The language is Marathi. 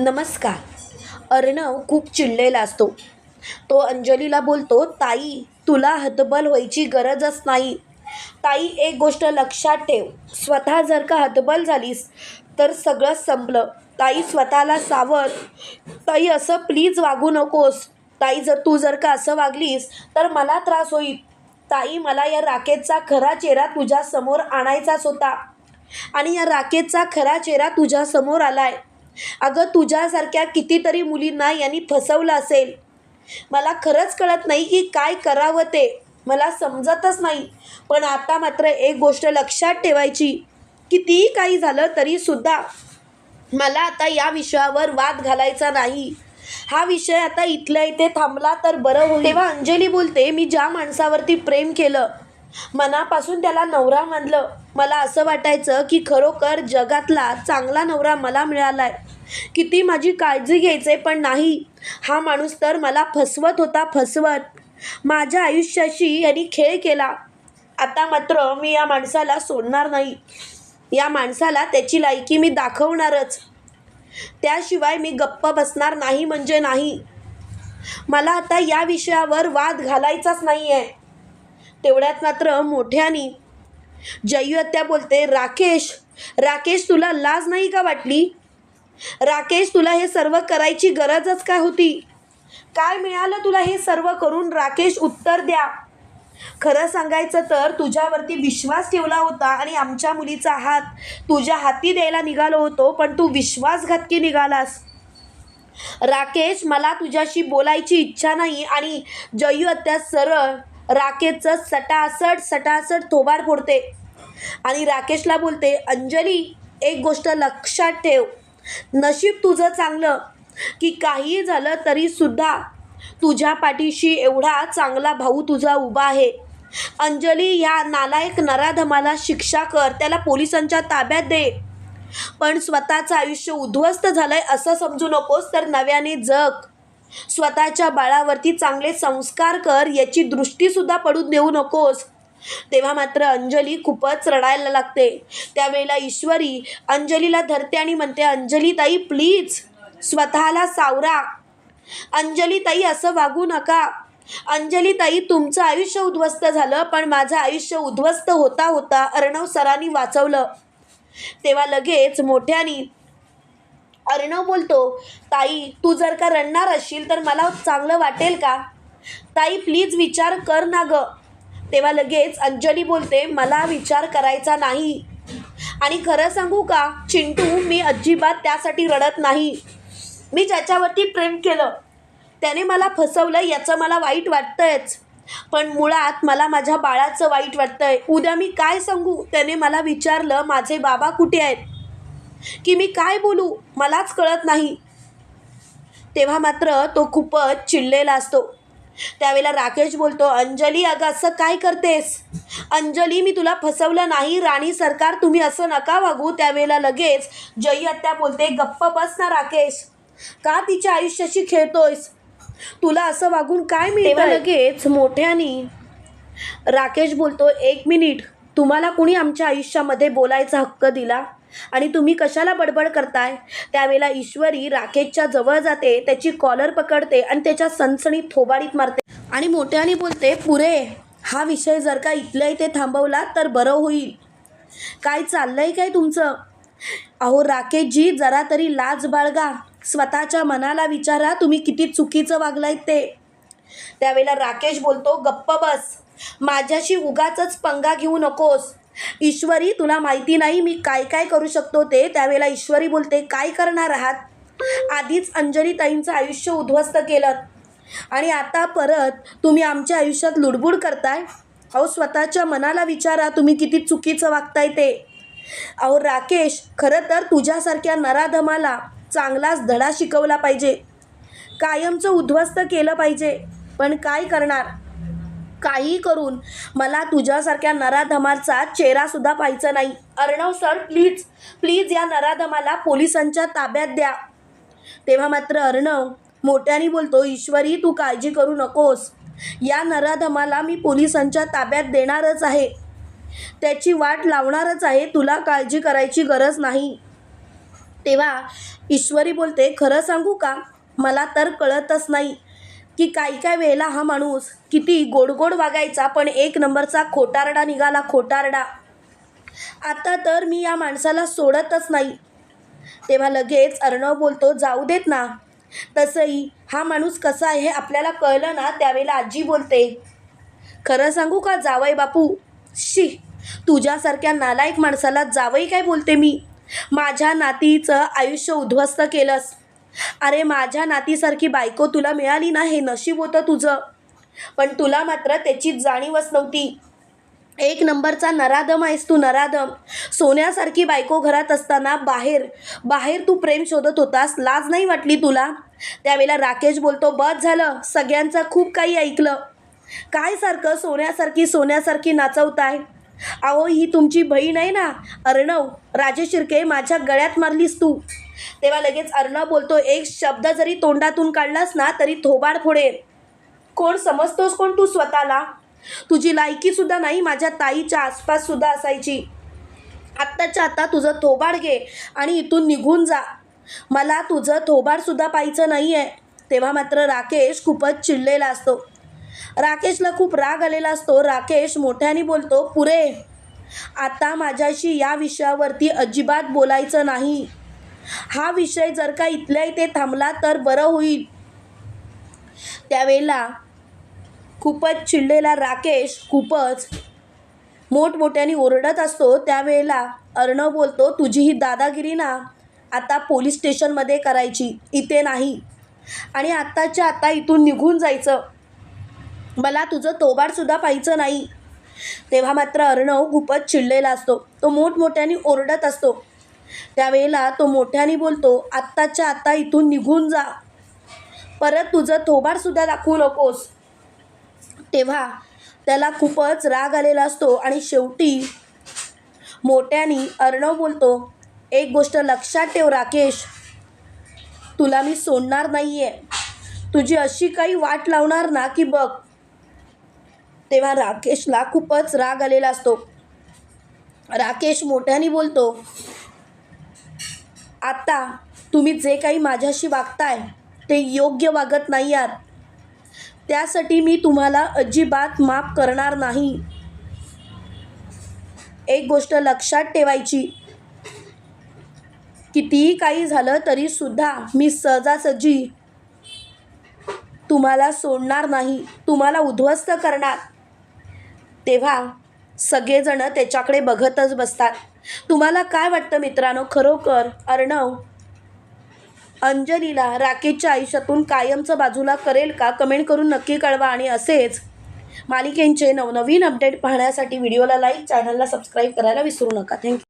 नमस्कार. अर्णव खूप चिडलेला असतो. तो अंजलीला बोलतो ताई तुला हतबल व्हायची गरजच नाही. ताई एक गोष्ट लक्षात ठेव. स्वतः जर का हतबल झालीस तर सगळं संपलं. ताई स्वतःला सावध. ताई असं प्लीज वागू नकोस. ताई जर तू जर का असं वागलीस तर मला त्रास होईल. ताई मला या राकेतचा खरा चेहरा तुझ्यासमोर आणायचाच होता. आणि या राकेतचा खरा चेहरा तुझ्यासमोर आला आहे अगं तुझ्यासारख्या कितीतरी मुलींना यांनी फसवलं असेल. मला खरंच कळत नाही की काय करावं ते. मला समजतच नाही. पण आता मात्र एक गोष्ट लक्षात ठेवायची. कितीही काही झालं तरीसुद्धा मला आता या विषयावर वाद घालायचा नाही. हा विषय आता इथल्या इथे थांबला तर बरं होईल. तेव्हा अंजली बोलते मी ज्या माणसावरती प्रेम केलं मनापासून त्याला नवरा मानलं. मला असं वाटायचं की खरोखर जगातला चांगला नवरा मला मिळालाय. किती माझी काळजी घ्यायचे पण नाही. हा माणूस तर मला फसवत होता फसवत. माझ्या आयुष्याशी यांनी खेळ केला. आता मात्र मी या माणसाला सोडणार नाही. या माणसाला त्याची लायकी मी दाखवणारच. त्याशिवाय मी गप्प बसणार नाही म्हणजे नाही. मला आता या विषयावर वाद घालायचाच नाही आहे तेवढ्यात मात्र मोठ्यानी जयू आत्या बोलते राकेश राकेश तुला लाज नाही का वाटली? राकेश तुला हे सर्व करायची गरजच काय होती? काय मिळालं तुला हे सर्व करून? राकेश उत्तर द्या. खरं सांगायचं तर तुझ्यावरती विश्वास ठेवला होता आणि आमच्या मुलीचा हात तुझ्या हाती द्यायला निघालो होतो पण तू विश्वासघातकी निघालास. राकेश मला तुझ्याशी बोलायची इच्छा नाही आणि जयू अत्या सरळ राकेशचं सटासट सटासट थोबाड फोडते आणि राकेशला बोलते अंजली एक गोष्ट लक्षात ठेव. नशीब तुझं चांगलं. की काही झालं तरीसुद्धा तुझ्या पाठीशी एवढा चांगला भाऊ तुझा उभा आहे. अंजली या नालायक नराधमाला शिक्षा कर त्याला पोलिसांच्या ताब्यात दे. पण स्वतःचं आयुष्य उद्ध्वस्त झालंय असं समजू नकोस तर नव्याने जग. स्वतःच्या बाळावरती चांगले संस्कार कर याची दृष्टीसुद्धा पडू देऊ नकोस. तेव्हा मात्र अंजली खूपच रडायला लागते. त्यावेळेला ईश्वरी अंजलीला धरते आणि म्हणते अंजली ताई प्लीज स्वतःला सावरा. अंजली ताई असं वागू नका. अंजली ताई तुमचं आयुष्य उद्ध्वस्त झालं पण माझं आयुष्य उद्ध्वस्त होता होता अर्णव सरांनी वाचवलं. तेव्हा लगेच मोठ्यानी अर्णव बोलतो ताई तू जर का रडणार असशील तर मला चांगलं वाटेल का? ताई प्लीज विचार कर ना ग. तेव्हा लगेच अंजली बोलते मला विचार करायचा नाही. आणि खरं सांगू का चिंटू मी अजिबात त्यासाठी रडत नाही. मी ज्याच्यावरती प्रेम केलं त्याने मला फसवलं याचं मला वाईट वाटतंयच. पण मुळात मला माझ्या बाळाचं वाईट वाटतंय. उद्या मी काय सांगू? त्याने मला विचारलं माझे बाबा कुठे आहेत? की मी काय बोलू? मलाच कळत नाही. तेव्हा मात्र तो खूपच चिडलेला असतो. त्यावेळेला राकेश बोलतो अंजली अगं असं काय करतेस? अंजली मी तुला फसवलं नाही राणी सरकार तुम्ही असं नका वागू. त्यावेळेला लगेच जयी आत्या बोलते गप्प बस ना राकेश. का तिच्या आयुष्याशी खेळतोयस? तुला असं वागून काय मिळतं लगेच मोठ्यानी राकेश बोलतो एक मिनिट तुम्हाला कुणी आमच्या आयुष्यामध्ये बोलायचा हक्क दिला? आणि तुम्ही कशाला बडबड करताय? त्यावेळेला ईश्वरी राकेशच्या जवळ जाते त्याची कॉलर पकडते आणि त्याच्या सणसणीत थोबाडीत मारते. आणि मोठ्याने बोलते पुरे हा विषय जर का इथल्या इथे थांबवला तर बरं होईल. काय चाललंय काय तुमचं? अहो राकेशजी जरा तरी लाज बाळगा. स्वतःच्या मनाला विचारा तुम्ही किती चुकीचं वागलाय ते. त्यावेळेला राकेश बोलतो गप्प बस. माझ्याशी उगाच पंगा घेऊ नकोस. ईश्वरी तुला माहिती नाही मी काय काय करू शकतो ते. त्यावेळेला ईश्वरी बोलते काय करणार आहात? आधीच अंजली ताईंचं आयुष्य उद्ध्वस्त केलं. आणि आता परत तुम्ही आमच्या आयुष्यात लुडबुड करताय? अहो स्वतःच्या मनाला विचारा तुम्ही किती चुकीचं वागताय ते. अहो राकेश खरं तर तुझ्यासारख्या नराधमाला चांगलाच धडा शिकवला पाहिजे. कायमचं उद्ध्वस्त केलं पाहिजे. पण काय करणार? काही करून मला तुझ्यासारख्या नराधमाचा चेहरासुद्धा पाहायचा नाही. अर्णव सर प्लीज प्लीज या नराधमाला पोलिसांच्या ताब्यात द्या. तेव्हा मात्र अर्णव मोठ्याने बोलतो ईश्वरी तू काळजी करू नकोस. या नराधमाला मी पोलिसांच्या ताब्यात देणारच आहे. त्याची वाट लावणारच आहे. तुला काळजी करायची गरज नाही. तेव्हा ईश्वरी बोलते खरं सांगू का? मला तर कळतच नाही. की काही काय वेळेला हा माणूस किती गोड गोड वागायचा पण एक नंबरचा खोटारडा निघाला खोटारडा. आता तर मी या माणसाला सोडतच नाही. तेव्हा लगेच अर्णव बोलतो जाऊ देत ना. तसंही हा माणूस कसा आहे हे आपल्याला कळलं ना त्यावेळेला आजी बोलते खरं सांगू का जावई बापू? शी तुझ्यासारख्या नालायक माणसाला जावई काय बोलते मी? माझ्या नातीचं आयुष्य उद्ध्वस्त केलंस. अरे माझ्या नातीसारखी बायको तुला मिळाली ना हे नशीब होतं तुझं. पण तुला मात्र त्याची जाणीवच नव्हती. एक नंबरचा नराधम आहेस तू नराधम. सोन्यासारखी बायको घरात असताना बाहेर बाहेर तू प्रेम शोधत होतास लाज नाही वाटली तुला? त्यावेळेला राकेश बोलतो बस झालं सगळ्यांचं खूप काही ऐकलं. काय सारखं सोन्यासारखी सोन्यासारखी नाचवताय? अहो ही तुमची बहीण आहे ना अर्णव. राजे शिरके माझ्या गळ्यात मारलीस तू. तेव्हा लगेच अर्णव बोलतो एक शब्द जरी तोंडातून काढलास ना तरी थोबाड फोडेल कोण समजतोस कोण तू स्वतःला? तुझी लायकी सुद्धा नाही माझ्या ताईच्या आसपास सुद्धा असायची. आत्ताच्या आत्ता तुझं थोबाड घे आणि इथून निघून जा. मला तुझं थोबाड सुद्धा पाहायचं नाही आहे तेव्हा मात्र राकेश खूपच चिडलेला असतो. राकेशला खूप राग आलेला असतो. राकेश मोठ्याने बोलतो पुरे आता माझ्याशी या विषयावरती अजिबात बोलायचं नाही. हा विषय जर का इथल्या इथे थांबला तर बरं होईल. त्यावेळेला खूपच चिडलेला राकेश खूपच मोठमोठ्याने ओरडत असतो. त्यावेळेला अर्णव बोलतो तुझी ही दादागिरी ना आता पोलीस स्टेशनमध्ये करायची. इथे नाही. आणि आत्ताच्या आता इथून निघून जायचं. मला तुझं तोबाडसुद्धा पाहायचं नाही. तेव्हा मात्र अर्णव खूपच चिडलेला असतो. तो मोठमोठ्याने ओरडत असतो. त्यावेळेला तो मोठ्याने बोलतो आत्ताच्या आत्ता इथून निघून जा. परत तुझं थोबाडसुद्धा दाखवू नकोस. तेव्हा त्याला खूपच राग आलेला असतो आणि शेवटी मोठ्याने अर्णव बोलतो एक गोष्ट लक्षात ठेव राकेश. तुला मी सोडणार नाही आहे तुझी अशी काही वाट लावणार ना की बघ तेव्हा राकेशला खूपच राग आलेला असतो. राकेश मोठ्याने बोलतो आता तुम्ही जे काही माझ्याशी वागताय ते योग्य वागत नाही आहात. त्यासाठी मी तुम्हाला अजिबात माफ करणार नाही. एक गोष्ट लक्षात ठेवायची. कितीही काही झालं तरी सुद्धा मी सहजासहजी तुम्हाला सोडणार नाही. तुम्हाला उद्ध्वस्त करणार. तेव्हा सगळेजण त्याच्याकडे बघतच बसतात. तुम्हाला काय वाटतं मित्रांनो? खरोखर अर्णव अंजलीला राकेशच्या आयुष्यातून कायमचं बाजूला करेल का? कमेंट करून नक्की कळवा आणि असेच मालिकेंचे नवनवीन अपडेट पाहण्यासाठी व्हिडिओला लाईक चॅनलला सबस्क्राईब करायला विसरू नका. थँक्यू